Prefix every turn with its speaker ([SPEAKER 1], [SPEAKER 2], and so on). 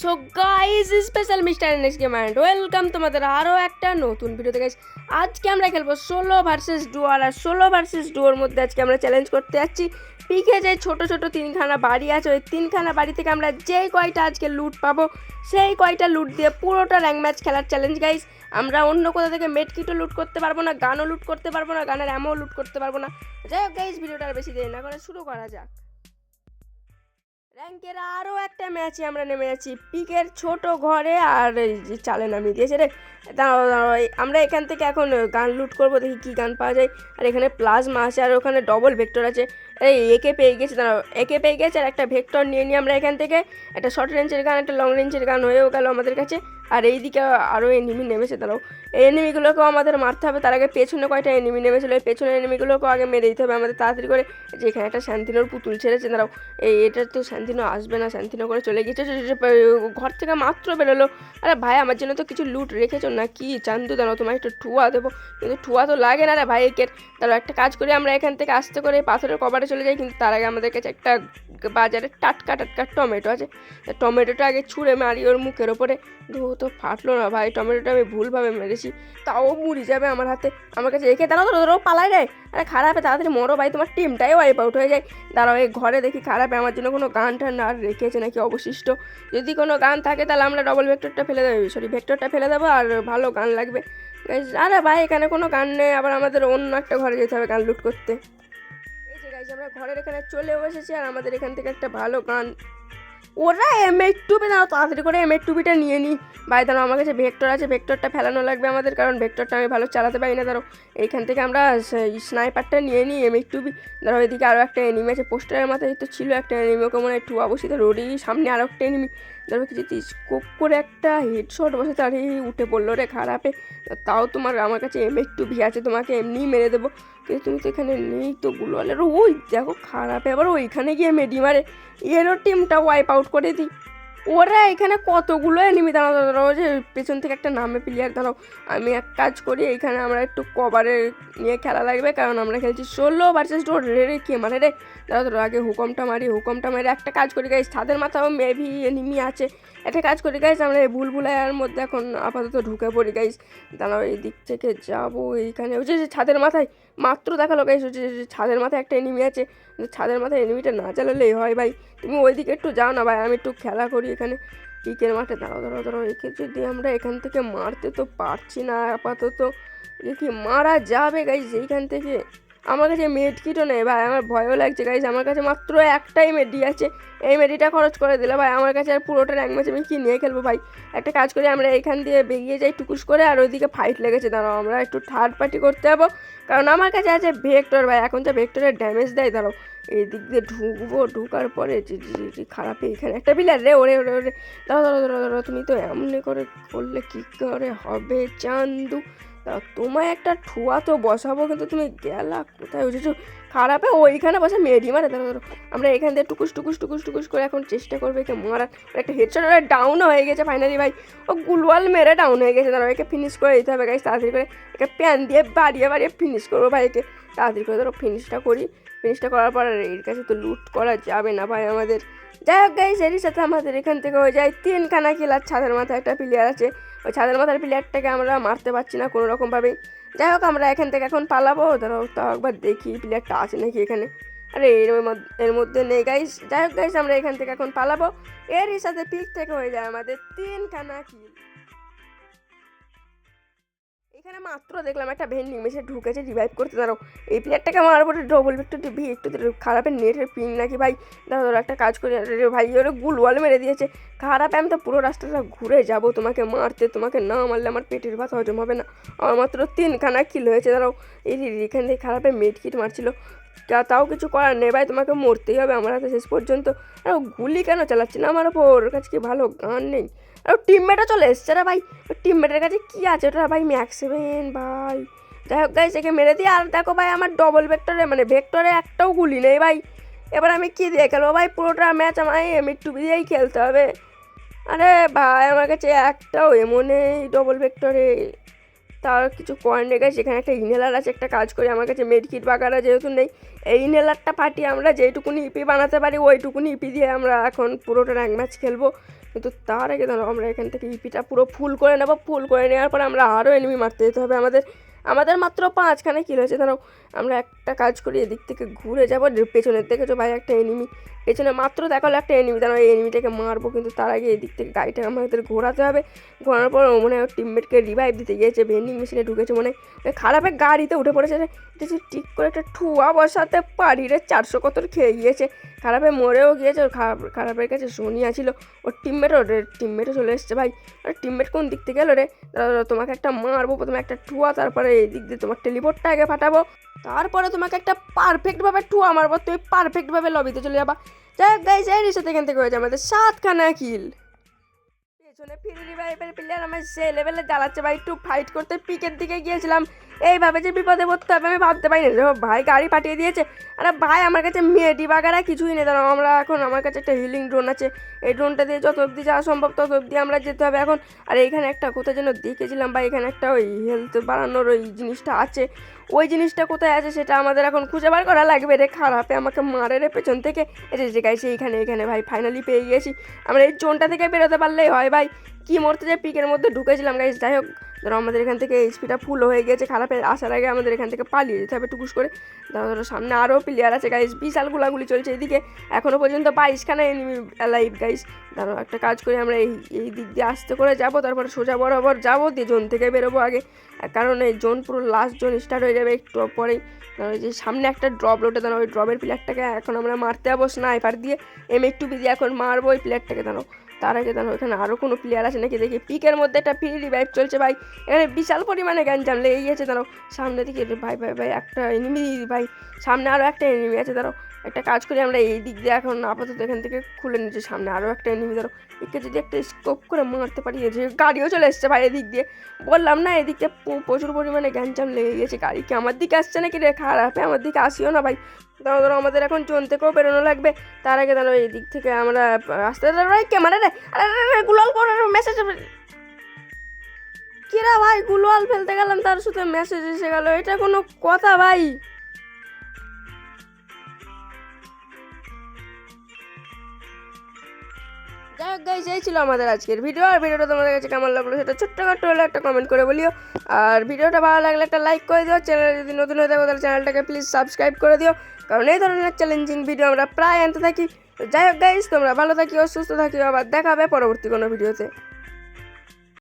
[SPEAKER 1] So guys special mister NS game and welcome তোমাদের আরও একটা নতুন ভিডিওতে গাইজ আজকে আমরা খেলব ষোলো ভার্সেস ডুয়ার আর ষোলো ভার্সেস ডুয়োর মধ্যে আজকে আমরা চ্যালেঞ্জ করতে যাচ্ছি। পিকে যে ছোটো ছোটো তিনখানা বাড়ি আছে, ওই তিনখানা বাড়ি থেকে আমরা যেই কয়টা আজকে লুট পাবো, সেই কয়টা লুট দিয়ে পুরোটা র্যাঙ্ক ম্যাচ খেলার চ্যালেঞ্জ গাইজ আমরা অন্য কোথা থেকে মেডকিটও লুট করতে পারব না, গানও লুট করতে পারব না, গানের অ্যামও লুট করতে পারব না। যাই হোক গাইজ ভিডিওটা আর বেশি দেরি না করে শুরু করা যাক। র্যাঙ্কের আরও একটা ম্যাচে আমরা নেমে যাচ্ছি। পিকের ছোট ঘরে আর যে চালে নামিয়ে দিয়েছে রে। দাঁড়াও আমরা এখান থেকে এখন গান লুট করব, দেখি কী গান পাওয়া যায়। আর এখানে প্লাজমা আছে আর ওখানে ডবল ভেক্টর আছে। এই একে পেয়ে গেছে, দাঁড়াও, একে পেয়ে গেছে আর একটা ভেক্টর নিয়ে নিই আমরা এখান থেকে। একটা শর্ট রেঞ্জের গান, একটা লং রেঞ্জের গান হয়েও গেল আমাদের কাছে। আর এই দিকে আরও এনিমি নেমেছে, দাঁড়াও। এই এনিমিগুলোকেও আমাদের মারতে হবে, তার আগে পেছনে কয়টা এনিমি নেমেছিল, এই পেছনের এনিমিগুলোকেও আগে মেরে দিতে হবে। আমাদের তাড়াতাড়ি করে যে এখানে একটা শান্তিনোর পুতুল ছেড়েছে, দাঁড়াও। এই এটা তো শান্তিনো আসবে না শান্তিনো করে চলে গেছে ঘর থেকে মাত্র বেরোলো। আরে ভাই, আমার জন্য তো কিছু লুট রেখেছো না কি চান্দু, দাঁড়াও তোমার একটু ঠুয়া দেবো। কিন্তু ঠুয়া তো লাগে না রে ভাই একে তারা একটা কাজ করি, আমরা এখান থেকে আসতে করে পাথরের কভারে চলে যাই, কিন্তু তার আগে আমাদের কাছে একটা বাজারে টাটকা টাটকা টমেটো আছে। টমেটোটা আগে ছুঁড়ে মারি ওর মুখের ওপরে। ও তো ফাটলো না ভাই, টমেটোটা আমি ভুলভাবে মেরেছি। তাও মুড়ি যাবে আমার হাতে। আমার কাছে রেখে দাঁড়াও ধরো পালায় রে আরে খারাপে তাড়াতাড়ি মরো ভাই, তোমার টিমটাই ওয়াইপ আউট হয়ে যায়। দাঁড়াও, এই ঘরে দেখি খারাপে আমার জন্য কোনো গান টান আর রেখেছে নাকি অবশিষ্ট। যদি কোনো গান থাকে তাহলে আমরা ডবল ভেক্টরটা ফেলে দেবো সরি ভেক্টরটা ফেলে দেবো আর ভালো গান লাগবে। আরে ভাই, এখানে কোনো গান নেই, আবার আমাদের অন্য একটা ঘরে যেতে হবে গান লুট করতে। আমরা ঘরের এখানে চলে এসেছি আর আমাদের এখান থেকে একটা ভালো গান। ওরা এম এইট টুবে দাঁড়াও তাড়াতাড়ি করে এম এইট টুবিটা নিয়ে নিই ভাই, দাঁড়াও, আমার কাছে ভেক্টর আছে ভেক্টরটা ফেলানো লাগবে আমাদের, কারণ ভেক্টরটা আমি ভালো চালাতে পারি না ধরো এইখান থেকে আমরা স্নাইপারটা নিয়ে নিই এম এইট টুবি ধরো এদিকে আরও একটা এনিমি আছে পোস্টারের মাথায় তো ছিল একটা এনিমি ওকে মনে হয় একটু অবশ্যই রোডেরই সামনে আরও একটা এনিমি ধরো কি যদি স্কোপ করে একটা হেডশট বসে তার উঠে পড়ল রে খারাপে। তাও তোমার, আমার কাছে এম এইট টুবি আছে, তোমাকে এমনিই মেরে দেবো। কিন্তু তুমি তো এখানে নেই তো গুলোয়ালের ওই দেখো খারাপে আবার ওইখানে গিয়ে মেডি মারে। এরও টিমটা ওয়াইপ আউট করে দিই। ওরা এখানে কতগুলো এনিমি দাঁড়াও দাঁড়াও যে পেছন থেকে একটা নামে প্লেয়ার দাঁড়াও। আমি এক কাজ করি, এখানে আমরা একটু কভারে নিয়ে খেলা লাগবে, কারণ আমরা খেলছি ষোলো ভার্সেস ডোর রে রে, কে মানে রে? দাঁড়াও দাঁড়াও, আগে হুকমটা মারি হুকমটা মারি, একটা কাজ করি গাইস ছাদের মাথাও মেবি এনিমি আছে। একটা কাজ করি গাইস আমরা এই ভুল ভুলাইয়ার মধ্যে এখন আপাতত ঢুকে পড়ি গাইস দাঁড়াও এই দিক থেকে যাব, এইখানে, ওই যে ছাদের মাথায় মাত্র দেখাল, গাইস ছাদের মাথায় একটা এনিমি আছে। ছাদের মাথায় এনিমিটা না চালালেই হয় ভাই। তুমি ওই দিকে একটু যাও না ভাই, আমি একটু খেলা করি এখানে। পিকের মাঠে, দাঁড়াও দাঁড়াও দাঁড়াও, একে যদি আমরা এখান থেকে মারতে তো পারছি না আপাতত। এ কি মারা যাবে, গাইস, এইখান থেকে? আমার কাছে মেড কিটও নেই ভাই, আমার ভয়ও লাগছে। গাইজ আমার কাছে মাত্র একটাই মেডি আছে। এই মেডিটা খরচ করে দিলে ভাই, আমার কাছে আর পুরোটা র্যাঙ্ক ম্যাচ আমি কি নিয়ে খেলব ভাই। একটা কাজ করি, আমরা এখান দিয়ে বেরিয়ে যাই টুকুস করে, আর ওইদিকে ফাইট লেগেছে। দাঁড়াও, আমরা একটু থার্ড পার্টি করতে যাব। কারণ আমার কাছে আছে ভেক্টর ভাই, এখন তো ভেক্টরের ড্যামেজ দেয়, দাঁড়াও। এই দিক দিয়ে ঢুকবো, ঢুকার পরে যে যে- যে খারাপ এইখানে একটা বিলার রে, ওরে ওরে ওরে। দাঁড়াও দাঁড়াও দাঁড়াও দাঁড়াও, তুমি তো এমনি করে করলে কী করে? হবে চান্দু। তোমায় একটা ঠুয়া তো বসাবো, কিন্তু তুমি গেলা কোথায়? উঠেছো খারাপে ওইখানে বসে মেরি মারে। দাঁড়াও আমরা এখান থেকে টুকুস টুকুস টুকুস টুকুস করে এখন চেষ্টা করবে একে মারার। একটা হেডশট ওরা ডাউনও হয়ে গেছে ফাইনালি ভাই। ও গুলওয়াল মেরে ডাউন হয়ে গেছে। দাঁড়াও, একে ফিনিশ করে দিতে হবে গাইস তাড়াতাড়ি করে একে প্যান দিয়ে বাড়িয়ে বাড়িয়ে ফিনিশ করব ভাই একে। তাড়াতাড়ি করে ধরো ফিনিশটা করি। ফিনিশটা করার পর এর কাছে তো লুট করা যাবে না ভাই আমাদের। যাই হোক গাইস এরই সাথে আমাদের এখান থেকে হয়ে যায় তিনখানা খেলার ছাদের মাথায় একটা প্লেয়ার আছে। ওই ছাদের মাথার প্লেয়ারটাকে আমরা মারতে পারছি না কোনো রকমভাবেই যাই হোক, আমরা এখান থেকে এখন পালাবো। ধরো তাও একবার দেখি প্লেয়ারটা আছে নাকি এখানে। আরে, এর মধ্যে এর মধ্যে নেই গাইস যাই হোক গাইস আমরা এখান থেকে এখন পালাবো। এরই সাথে পিক থেকে হয়ে যায় আমাদের তিনখানা কিল এখানে মাত্র দেখলাম একটা ভেন্ডিং মেশে ঢুকেছে রিভাইভ করতে। দাঁড়াও, এই প্লেয়ারটাকে আমার উপরে ডবল ভিক্টর ভি, একটু খারাপের নেটের পিন নাকি ভাই? দাঁড়াও ধরো একটা কাজ করি। ভাই ওরা গুলওয়াল মেরে দিয়েছে। খারাপ, আমি তো পুরো রাস্তাটা ঘুরে যাব, তোমাকে মারতে, তোমাকে না মারলে আমার পেটের ভাত হজম হবে না। আমার মাত্র তিনখানা কিল হয়েছে, দাঁড়াও। এই এখান থেকে খারাপের মেড কিট মারছিল তাও কিছু করার নেই ভাই, তোমাকে মরতেই হবে আমার হাতে শেষ পর্যন্ত। আর গুলি কেন চালাচ্ছে না আমার ওপর ওর কাছে কি ভালো গান নেই? আর টিমমেটও চলে এসছে রে ভাই। টিমমেটের কাছে কি আছে? ওটা ভাই ম্যাক্স সেভেন ভাই। যাই হোক গাইস একে মেরে দিয়ে আর দেখো ভাই, আমার ডবল ভেক্টরে মানে ভেক্টরে একটাও গুলি নেই ভাই। এবার আমি কি দিয়ে খেলব ভাই? পুরোটা ম্যাচ আমায় এমনি টুবি দিয়েই খেলতে হবে। আরে ভাই আমার কাছে একটাও এমন নেই ডবল ভেক্টরে তার কিছু কয়েন রেখে সেখানে একটা ইনহেলার আছে, একটা কাজ করি। আমার কাছে মেডকিট বাগারা যেহেতু নেই। এই ইনহেলারটা ফাটিয়ে আমরা যেইটুকুনি ইপি বানাতে পারি, ওইটুকুনি ইপি দিয়ে আমরা এখন পুরোটা র্যাঙ্ক ম্যাচ খেলব। কিন্তু তার আগে ধরো আমরা এখান থেকে ইপিটা পুরো ফুল করে নেব, ফুল করে নেওয়ার পরে আমরা আরও এনিমি মারতে যেতে হবে। আমাদের আমাদের মাত্র পাঁচখানে কিল হয়েছে। ধরো আমরা একটা কাজ করি, এদিক থেকে ঘুরে যাব, পেছনের থেকে তো ভাই, একটা এনিমি পেছনে মাত্র দেখাল একটা এনিমি তারা এই এনিমিটাকে মারবো, কিন্তু তার আগে এদিক থেকে গাড়িটা আমাদের ঘোরাতে হবে। ঘোরানোর পর মনে হয় টিমমেটকে রিভাইভ দিতে গিয়েছে ভেন্ডিং মেশিনে ঢুকেছে, মনে হয় খারাপের গাড়িতে উঠে পড়েছে। এটা ঠিক করে একটা ঠুয়া বসাতে পারি রে, চারশো কত খেয়ে গিয়েছে। খারাপে মরেও গিয়েছে, ওর খারাপ, খারাপের কাছে সোনিয়া ছিল। ওর টিমমেটও রে টিমমেটও চলে এসছে, ভাই। আর টিমমেট কোন দিক থেকে এলো রে? তোমাকে একটা মারবো, প্রথমে একটা ঠুয়া, তারপরে এই দিক দিয়ে তোমার টেলিপোর্টটা আগে ফাটাবো। তারপরে তোমাকে একটা পারফেক্টভাবে ঠুয়া মারবো তুমি পারফেক্টভাবে লবিতে চলে যাবা। যাই হোক গাইজ এই রিসাতে এখান থেকে হয়েছে আমাদের সাতখানা কিল পেছনে ফিরে রিভাইভের প্লেয়ার আমার সে লেভেলে জ্বালাচ্ছে ভাই, একটু ফাইট করতে পিকের দিকে গিয়েছিলাম। এইভাবে যে বিপদে পড়তে হবে, আমি ভাবতে পারিনি। দেখো ভাই গাড়ি পাঠিয়ে দিয়েছে। আরে ভাই, আমার কাছে মেডি বাগারা কিছুই নেই। দাঁড়াও, আমরা এখন, আমার কাছে একটা হিলিং ড্রোন আছে। এই ড্রোনটা দিয়ে যত অবধি যাওয়া সম্ভব, তত অবধি আমরা যেতে হবে এখন। আর এখানে একটা কোথায় যেন দেখেছিলাম বা এখানে একটা ওই হেলথ বাড়ানোর ওই জিনিসটা আছে। ওই জিনিসটা কোথায় আছে সেটা আমাদের এখন খুঁজে বার করা লাগবে রে। খারাপে আমাকে মারে রে পেছন থেকে। এটা যে গাইছে এইখানে এখানে ভাই ফাইনালি পেয়ে গেছি আমরা এই জোনটা থেকে বেরোতে পারলেই হয় ভাই। কি মরতে যে পিকের মধ্যে ঢুকেছিলাম গাইস যাই হোক। ধরো আমাদের এখান থেকে এইচপিটা ফুল হয়ে গেছে খারাপের আসার আগে আমাদের এখান থেকে পালিয়ে যেতে হবে টুকুস করে। ধরো ধরো, সামনে আরও প্লেয়ার আছে গাইস বিশাল গুলাগুলি চলছে এদিকে। এখনও পর্যন্ত বাইশখানা এনিমি লাইভ গাইস ধরো, একটা কাজ করি, আমরা এই এই দিক দিয়ে আস্তে করে যাব, তারপরে সোজা বরাবর যাব, দিয়ে জোন থেকে বেরোবো আগে। কারণ এই জোন পুরো লাস্ট জোন স্টার্ট হয়ে যাবে একটু পরেই যে সামনে একটা ড্রপ লোটে দাঁড়ো ওই ড্রপের প্লেয়ারটাকে এখন আমরা মারতে যাব স্নাইপার দিয়ে। এম একটু দিয়ে এখন মারবো ওই প্লেয়ারটাকে দাঁড়ো তার আগে জানো ওখানে আরও কোনো প্লেয়ার আছে নাকি? দেখি পিকের মধ্যে একটা ফ্রি রিভাইভ চলছে ভাই। এখানে বিশাল পরিমাণে গ্যাঞ্জাম লেগে গেছে দাঁড়ো সামনে দিকে, ভাই ভাই ভাই, একটা এনিমি ভাই। সামনে আরও একটা এনিমি আছে দাঁড়ো একটা কাজ করি, আমরা এই দিক দিয়ে এখন আপাতত এখান থেকে খুলে নিচ্ছি সামনে। আরও একটা এনিমি ধরো, একে যদি একটা স্কোপ করে মারতে পারি যে গাড়িও চলে এসছে ভাই এদিক দিয়ে। বললাম না, এদিকে প্রচুর পরিমাণে গ্যাঞ্জাম লেগে গেছে। গাড়ি কি আমার দিকে আসছে নাকি রে? খারাপে আমার দিকে আসিও না ভাই। ধরো ধরো, আমাদের এখন জোন থেকেও বেরোনো লাগবে। তার আগে ধরো এই দিক থেকে আমরা, আসতে ভাই ক্যামেরা রে! গুলাল করে মেসেজ কিরা ভাই, গুলাল ফেলতে গেলাম, তার সাথে মেসেজ এসে গেল। এটা কোনো কথা ভাই। গাইজ এই ছিল আমাদের আজকের ভিডিও, আর ভিডিওটা তোমাদের কাছে কেমন লাগল সেটা ছোট্টখাট্ট হলে একটা কমেন্ট করে বলিও। আর ভিডিওটা ভালো লাগলে একটা লাইক করে দিও চ্যানেল যদি নতুন হয়ে থাকো তাহলে চ্যানেলটাকে প্লিজ সাবস্ক্রাইব করে দিও, কারণ এই ধরনের চ্যালেঞ্জিং ভিডিও আমরা প্রায় আনতে থাকি। যাই হোক গাইজ তোমরা ভালো থাকিও, সুস্থ থাকিও, আবার দেখাবে পরবর্তী কোনো ভিডিওতে